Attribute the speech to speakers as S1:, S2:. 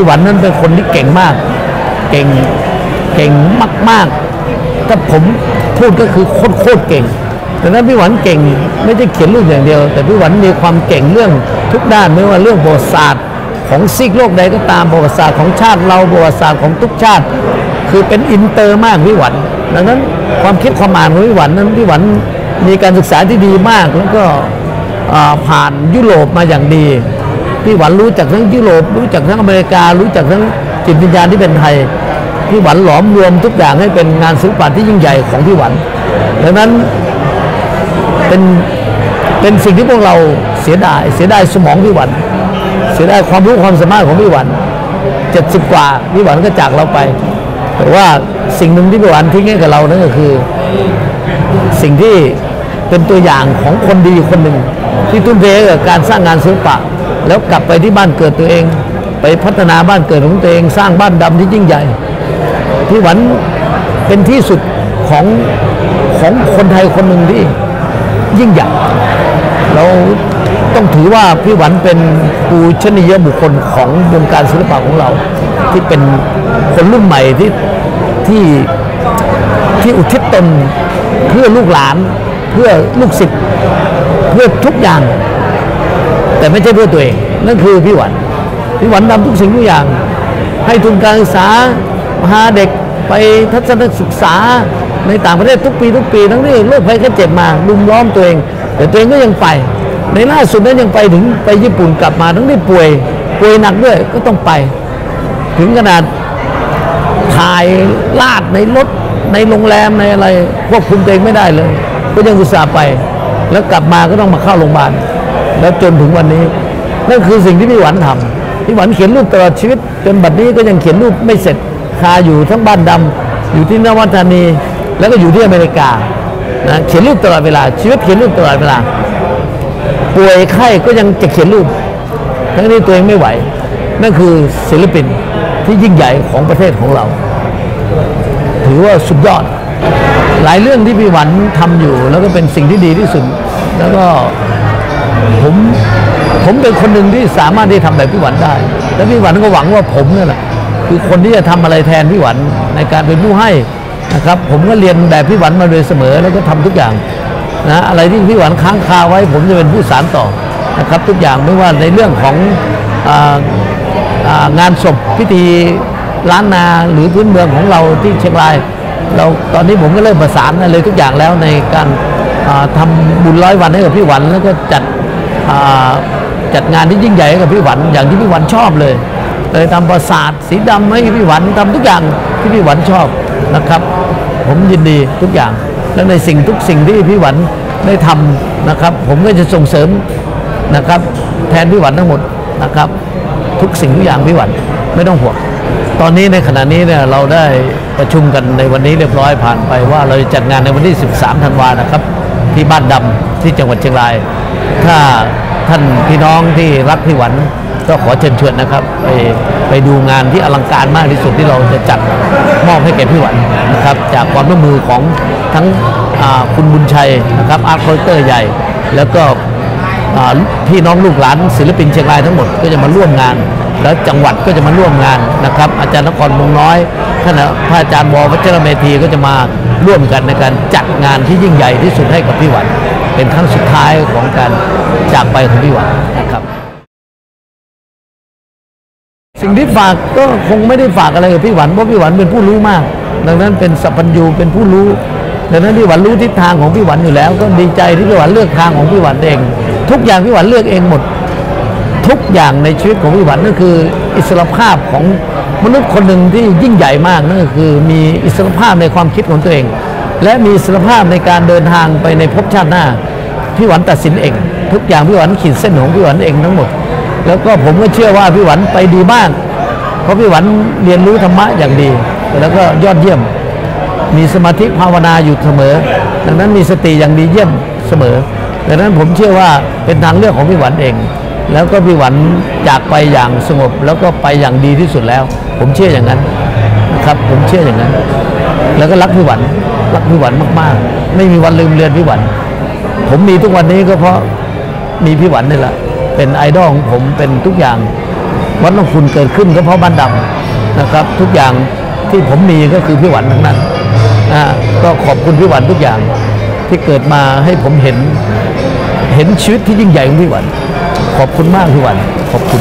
S1: พี่หวันนั้นเป็นคนที่เก่งมาก เก่งเก่งมากๆถ้าผมพูดก็คือโคตรโคตรเก่งดังนั้นพี่หวันเก่งไม่ใช่เขียนรูปอย่างเดียว แต่พี่หวันมีความเก่งเรื่องทุกด้านไม่ว่าเรื่องประวัติศาสตร์ของซีกโลกใดก็ตามประวัติศาสตร์ของชาติเราประวัติศาสตร์ของทุกชาติ คือเป็นอินเตอร์มากพี่หวันดังนั้นความคิดความอ่านของพี่หวันนั้นพี่หวันมีการศึกษาที่ดีมากแล้วก็ผ่านยุโรปมาอย่างดี พี่หวันรู้จักทั้งยุโรปรู้จักทั้งอเมริกา รู้จักทั้งจิตวิญญาณที่เป็นไทยพี่หวันหลอมรวมทุกอย่างให้เป็นงานศิลปะที่ยิ่งใหญ่ของพี่หวันดังนั้นเป็นเป็นสิ่งที่พวกเราเสียดายเสียดายสมองพี่หวัน เสียดายความรู้ความสามารถของพี่หวันเจ็ดสิบกว่าพี่หวันก็จากเราไป แต่ว่าสิ่งหนึ่งที่พี่หวันทิ้งให้กับเรานั่นก็คือ สิ่งที่เป็นตัวอย่างของคนดีคนหนึ่งที่ทุ่มเทกับการสร้างงานศิลปะ แล้วกลับไปที่บ้านเกิดตัวเอง ไปพัฒนาบ้านเกิดของตัวเอง สร้างบ้านดำที่ยิ่งใหญ่พี่หวันเป็นที่สุดของของคนไทยคนหนึ่งที่ยิ่งใหญ่เราต้องถือว่าพี่หวันเป็นปูชนียบุคคลของวงการศิลปะของเรา ที่เป็นคนรุ่นใหม่ที่ที่ที่อุทิศตนเพื่อลูกหลาน เพื่อลูกศิษย์เพื่อทุกอย่าง แต่ไม่ใช่เพื่อตัวเอง นั่นคือพี่หวันพี่หวันทำทุกสิ่งทุกอย่าง ให้ทุนการศึกษาพาเด็กไปทัศนศึกษาในต่างประเทศทุกปีทุกปีทั้งที่โรคภัยแค่เจ็บมาลุมล้อมตัวเอง แต่ตัวเองก็ยังไป ในล่าสุดนั้นยังไปถึงไปญี่ปุ่นกลับมาทั้งที่ป่วยป่วยหนักด้วยก็ต้องไป ถึงขนาดถ่ายลาดในรถในโรงแรมในอะไรควบคุมตัวเองไม่ได้เลย ก็ยังอุตส่าห์ไป แล้วกลับมาก็ต้องมาเข้าโรงพยาบาล แล้วจนถึงวันนี้ นั่นคือสิ่งที่พี่หวันทำพี่หวันเขียนรูปตลอดชีวิต จนบัดนี้ก็ยังเขียนรูปไม่เสร็จคาอยู่ทั้งบ้านดำอยู่ที่นวัตานี แล้วก็อยู่ที่อเมริกานะเขียนรูปตลอดเวลา ชีวิตเขียนรูปตลอดเวลาป่วยไข้ก็ยังจะเขียนรูป ทั้งนี้ตัวเองไม่ไหว นั่นคือศิลปินที่ยิ่งใหญ่ของประเทศของเรา ถือว่าสุดยอด หลายเรื่องที่พี่หวันทำอยู่ แล้วก็เป็นสิ่งที่ดีที่สุด แล้วก็ เป็นคนหนึ่งที่สามารถที่ทำแบบพี่หวันได้ แล้วพี่หวันก็หวังว่าผมนี่แหละคือคนที่จะทำอะไรแทนพี่หวันในการเป็นผู้ให้นะครับ ผมก็เรียนแบบพี่หวันมาโดยเสมอแล้วก็ทำทุกอย่างนะอะไรที่พี่หวันค้างคาไว้ ผมจะเป็นผู้สานต่อนะครับ ทุกอย่างไม่ว่าในเรื่องขององานศพพิธีล้านนาหรือพื้นเมืองของเราที่เชียงราย เราตอนนี้ผมก็เริ่มประสานอะไรทุกอย่างแล้วในการทำาบุญร้อยวันให้กับพี่หวันแล้วก็จัด จัดงานที่ยิ่งใหญ่ให้กับพี่หวันอย่างที่พี่หวันชอบเลยเลยทำประสาทสีดำให้พี่หวันทำทุกอย่างที่พี่หวันชอบนะครับ ผมยินดีทุกอย่างและในสิ่งทุกสิ่งที่พี่หวันได้ทำนะครับ ผมก็จะส่งเสริมนะครับ แทนพี่หวันทั้งหมดนะครับ ทุกสิ่งทุกอย่างพี่หวันไม่ต้องห่วงตอนนี้ในขณะนี้เนี่ยเราได้ประชุมกันในวันนี้เรียบร้อยผ่านไปว่าเราจะจัดงานในวันที่ 13 ธันวานะครับ ที่บ้านดำที่จังหวัดเชียงราย ถ้าท่านพี่น้องที่รักพี่หวันก็ขอเชิญชวนนะครับ ไปไปดูงานที่อลังการมากที่สุดที่เราจะจัดมอบให้แก่พี่หวันนะครับ จากความร่วมมือของทั้งคุณบุญชัยนะครับอาร์ตคอร์เตอร์ใหญ่ แล้วก็พี่น้องลูกหลานศิลปินเชียงรายทั้งหมดก็จะมาร่วมงาน แล้วจังหวัดก็จะมาร่วมงานนะครับ อาจารย์นครมงน้อยท่านพระอาจารย์ววัชรเมธีก็จะมาร่วมกันในการจัดงานที่ยิ่งใหญ่ที่สุดให้กับพี่หวัน เป็นครั้งสุดท้ายของการจากไปของพี่หวันนะครับ สิ่งที่ฝากก็คงไม่ได้ฝากอะไรกับพี่หวันเพราะพี่หวันเป็นผู้รู้มาก ดังนั้นเป็นสัพพัญญูเป็นผู้รู้ดังนั้นพี่หวันรู้ทิศทางของพี่หวันอยู่แล้ว ก็ดีใจที่พี่หวันเลือกทางของพี่หวันเอง ทุกอย่างพี่หวันเลือกเองหมด ทุกอย่างในชีวิตของพี่หวันนั่นคือ อิสรภาพของ มนุษย์คนหนึ่งที่ยิ่งใหญ่มากนั่นก็คือมีอิสรภาพในความคิดของตัวเอง และมีอิสรภาพในการเดินทางไปในภพชาติหน้าพี่หวันตัดสินเอง ทุกอย่างพี่หวันขีดเส้นของพี่หวันเองทั้งหมด แล้วก็ผมก็เชื่อว่าพี่หวันไปดีมากเพราะพี่หวันเรียนรู้ธรรมะอย่างดี แล้วก็ยอดเยี่ยม มีสมาธิภาวนาอยู่เสมอ ดังนั้นมีสติอย่างดีเยี่ยมเสมอดังนั้นผมเชื่อว่าเป็นทางเลือกของพี่หวันเอง แล้วก็พี่หวันจากไปอย่างสงบ แล้วก็ไปอย่างดีที่สุดแล้ว ผมเชื่ออย่างนั้นนะครับ ผมเชื่ออย่างนั้น แล้วก็รักพี่หวันรักพี่หวันมาก ๆ ไม่มีวันลืมเลือนพี่หวันผมมีทุกวันนี้ก็เพราะมีพี่หวันนี่แหละเป็นไอดอลของผมเป็นทุกอย่างวัดหลวงคุณเกิดขึ้นก็เพราะบ้านดำนะครับ ทุกอย่างที่ผมมีก็คือพี่หวันทั้งนั้นอ่าก็ขอบคุณพี่หวันทุกอย่างที่เกิดมาให้ผมเห็น เห็นชีวิตที่ยิ่งใหญ่ของพี่หวัน ขอบคุณมากพี่วันขอบคุณ